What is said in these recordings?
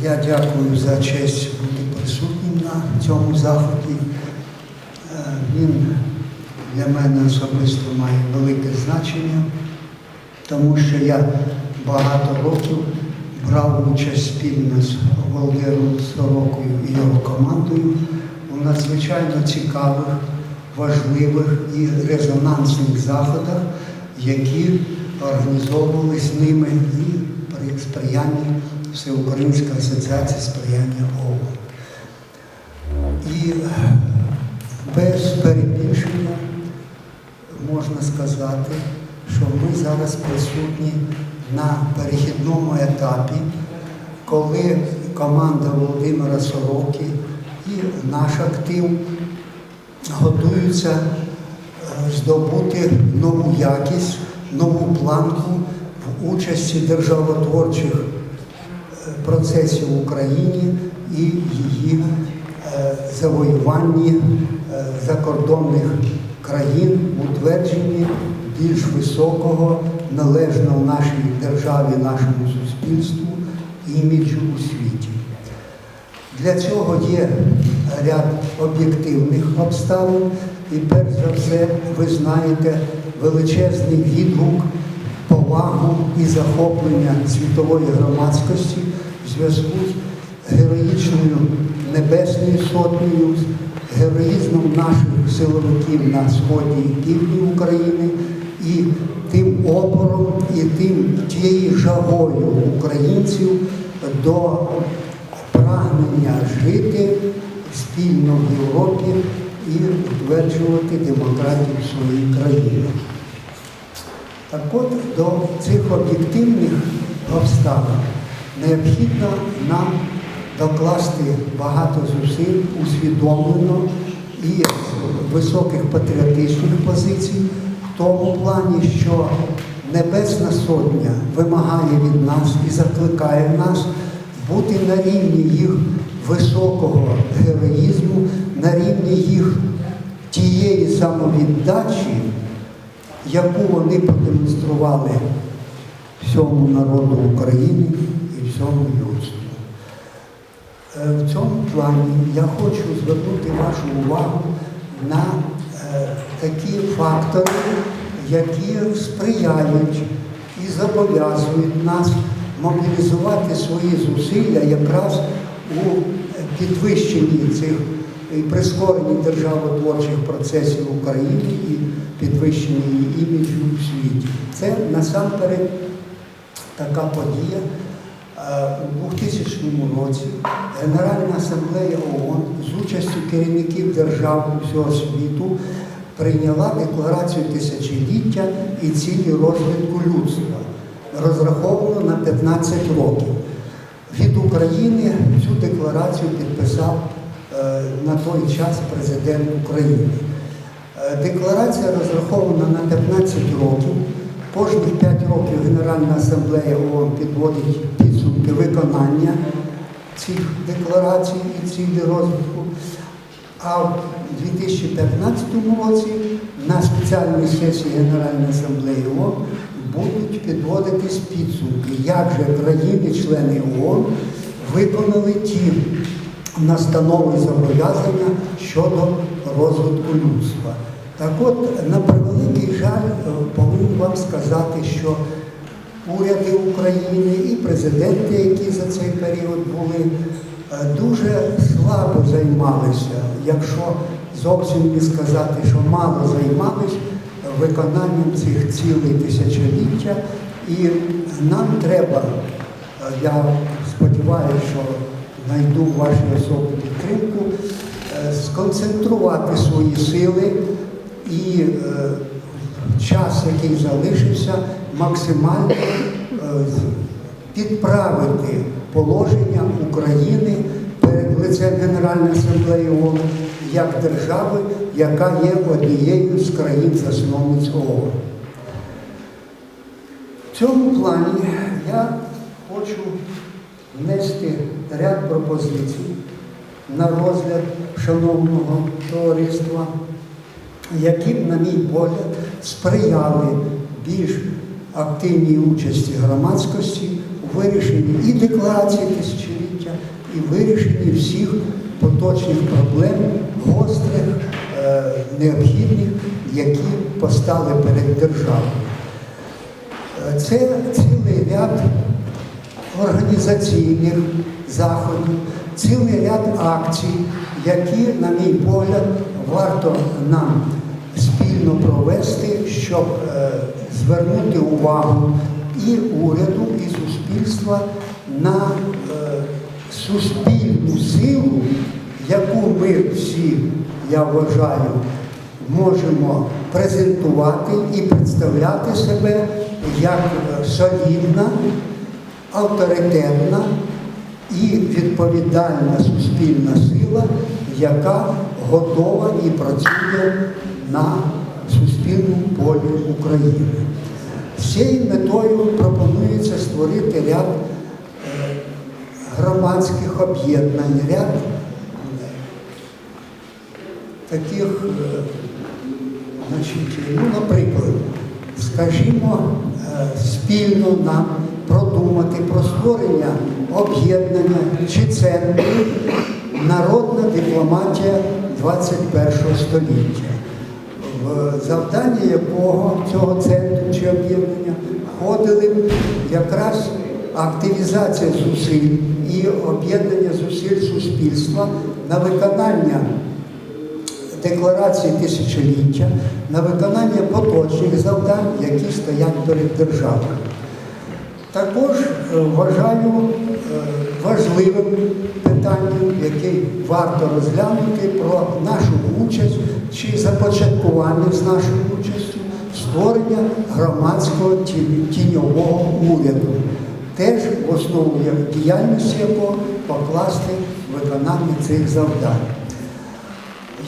Я дякую за честь бути присутнім на цьому заході. Е, Він для мене особисто має велике значення, тому що я багато років брав участь спільно з Володимиром Сорокою і його командою у надзвичайно цікавих, важливих і резонансних заходах, які організовувались ними і при сприянні Всеукраїнської асоціації сприяння ООН. І е, без перебільшення можна сказати, що ми зараз присутні на перехідному етапі, коли команда Володимира Сороки і наш актив готуються е, здобути нову якість, нову планку в участі державотворчих процесів в Україні і її е, завоюванні е, закордонних країн, утвердженні більш високого, належного нашій державі, нашому суспільству іміджу у світі. Для цього є ряд об'єктивних обставин, і перш за все, ви знаєте величезний відгук, повагу і захоплення світової громадськості в зв'язку з героїчною Небесною Сотнею, з героїзмом наших силовиків на сході і півдні України і тим опором, і тим тією жагою українців до прагнення жити спільно в Європі і утверджувати демократію в своїй країні. Так от до цих об'єктивних обставин необхідно нам докласти багато зусиль усвідомлено і високих патріотичних позицій в тому плані, що Небесна Сотня вимагає від нас і закликає нас бути на рівні їх високого героїзму, на рівні їх тієї самовіддачі, яку вони продемонстрували всьому народу України і всьому людству. Е, В цьому плані я хочу звернути вашу увагу на е, такі фактори, які сприяють і зобов'язують нас мобілізувати свої зусилля якраз у підвищенні цих і прискоренні державотворчих процесів в Україні і підвищенні її іміджу у світі. Це насамперед така подія. Е, У 2000 році Генеральна асамблея ООН з участю керівників держав всього світу прийняла декларацію тисячоліття і цілі розвитку людства, розраховану на 15 років. Від України цю декларацію підписав е, на той час президент України. Е, Декларація розрахована на 15 років. Кожних 5 років Генеральна асамблея ООН підводить виконання цих декларацій і цілі розвитку. А в 2015 році на спеціальній сесії Генеральної асамблеї ООН будуть підводитись підсумки, як же країни-члени ООН виконали ті настанови зобов'язання щодо розвитку людства. Так от, на превеликий жаль, повинен вам сказати, що уряди України і президенти, які за цей період були, е, дуже слабо займалися, якщо зовсім не сказати, що мало займалися виконанням цих цілей тисячоліття. І нам треба, е, я сподіваюся, що знайду вашу особу підтримку, е, сконцентрувати свої сили і час, який залишився, максимально е, підправити положення України перед лицем Генеральної асамблеї ООН як держави, яка є однією з країн-засновниць ООН. В цьому плані я хочу внести ряд пропозицій на розгляд шановного товариства, які б, на мій погляд, сприяли більш активній участі громадськості у вирішенні і декларації тисячоліття, і вирішенні всіх поточних проблем, гострих, е, необхідних, які постали перед державою. Е, Це цілий ряд організаційних заходів, цілий ряд акцій, які, на мій погляд, варто нам спільно провести, щоб е, звернути увагу і уряду, і суспільства на е, суспільну силу, яку ми всі, я вважаю, можемо презентувати і представляти себе як е, солідна, авторитетна і відповідальна суспільна сила, яка готова і працює на суспільному полі України. З цією метою пропонується створити ряд е, громадських об'єднань, ряд е, таких, е, значить, ну, наприклад, скажімо, спільно нам продумати про створення об'єднання чи центру народна дипломатія 21 століття, завдання якого цього центру чи об'єднання входили якраз активізація зусиль і об'єднання зусиль суспільства на виконання декларації тисячоліття, на виконання поточних завдань, які стоять перед державою. Також е, вважаю е, важливим питанням, яке варто розглянути про нашу участь чи започаткування з нашою участю створення громадського тіньового уряду, теж в основу діяльності якого покласти виконання цих завдань.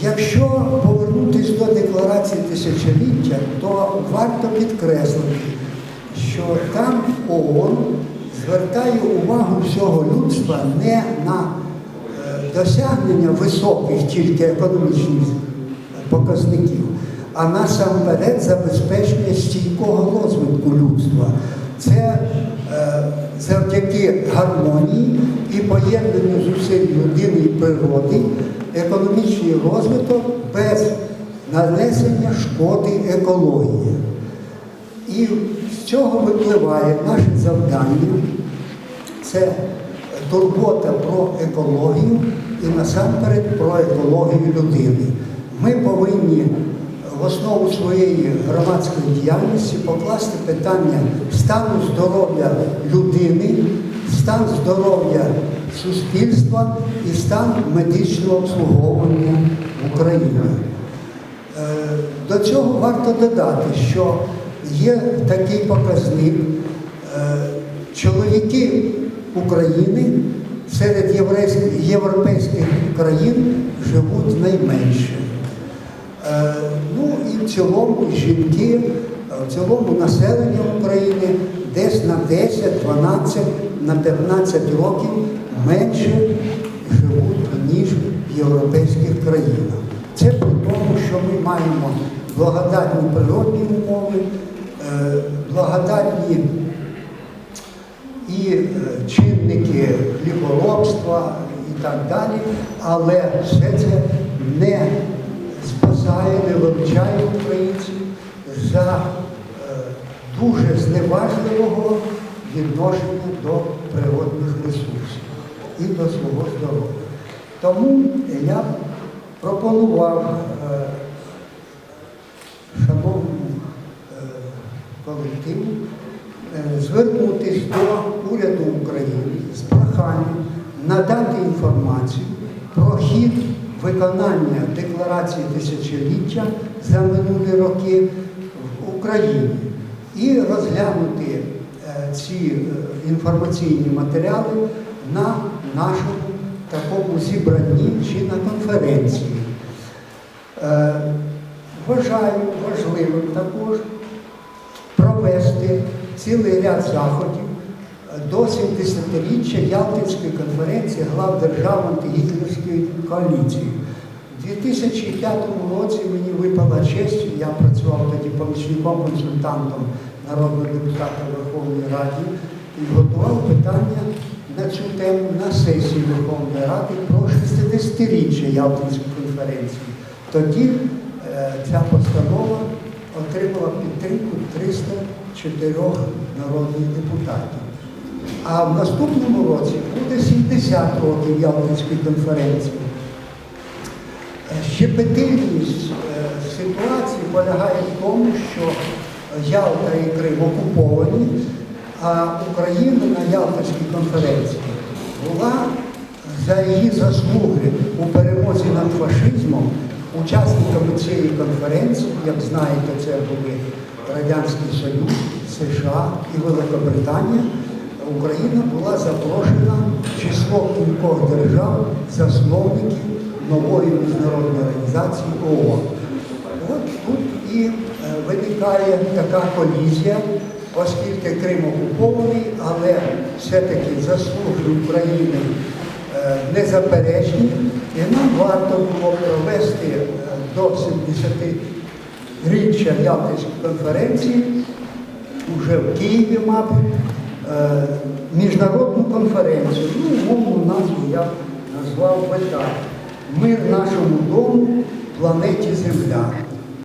Якщо повернутися до декларації тисячоліття, то варто підкреслити, що там ООН звертає увагу всього людства не на е, досягнення високих тільки економічних показників, а насамперед забезпечення стійкого розвитку людства. Це е, завдяки гармонії і поєднанню зусиль людини і природи, економічний розвиток без нанесення шкоди екології. І цього випливає наше завдання це турбота про екологію і насамперед про екологію людини. Ми повинні в основу своєї громадської діяльності покласти питання стану здоров'я людини, стан здоров'я суспільства і стан медичного обслуговування в Україні. Е, До цього варто додати, що є такий показник. е, Чоловіки України серед європейських країн живуть найменше. Е, Ну і в цілому жінки, е, в цілому населення України десь на 10, 12, на 15 років менше живуть, ніж в європейських країнах. Це при тому, що ми маємо благодатні природні умови, благодатні і е, чинники хліборобства і так далі, але все це не спасає, не вивчає українців за е, дуже зневажливого відношення до природних ресурсів і до свого здоров'я. Тому я пропонував е, шановному е, колективу е, звернутися до уряду України з проханням надати інформацію про хід виконання декларації тисячоліття за минулі роки в Україні і розглянути е, ці е, інформаційні матеріали на нашому такому зібранні чи на конференції. Вважаю важливим також цілий ряд заходів до 70-річчя Ялтинської конференції глав держав антигітлерської коаліції. У 2005 році мені випала честь, я працював тоді помічником-консультантом народного депутата Верховної Ради і готував питання на цю тему на сесії Верховної Ради про 60-річчя Ялтинської конференції. Тоді е, ця постанова отримала підтримку 304 народних депутатів. А в наступному році буде 70 років Ялтинської конференції. Е, Щепетильність е, ситуації полягає в тому, що Ялта і Крим окуповані, а Україна на Ялтинській конференції була за її заслуги у перемозі над фашизмом учасниками цієї конференції, як знаєте, це були Радянський Союз, США і Великобританія, Україна була запрошена в число кількох держав, засновників нової міжнародної організації ООН. От тут і е, виникає така колізія, оскільки Крим окупований, але все-таки заслуги України е, незаперечні, і нам варто було провести е, до 70 Рідше я конференції, вже в Києві мав е, міжнародну конференцію, ну, умовну назву я назвав ВЕТА. Мир нашому дому, планеті Земля.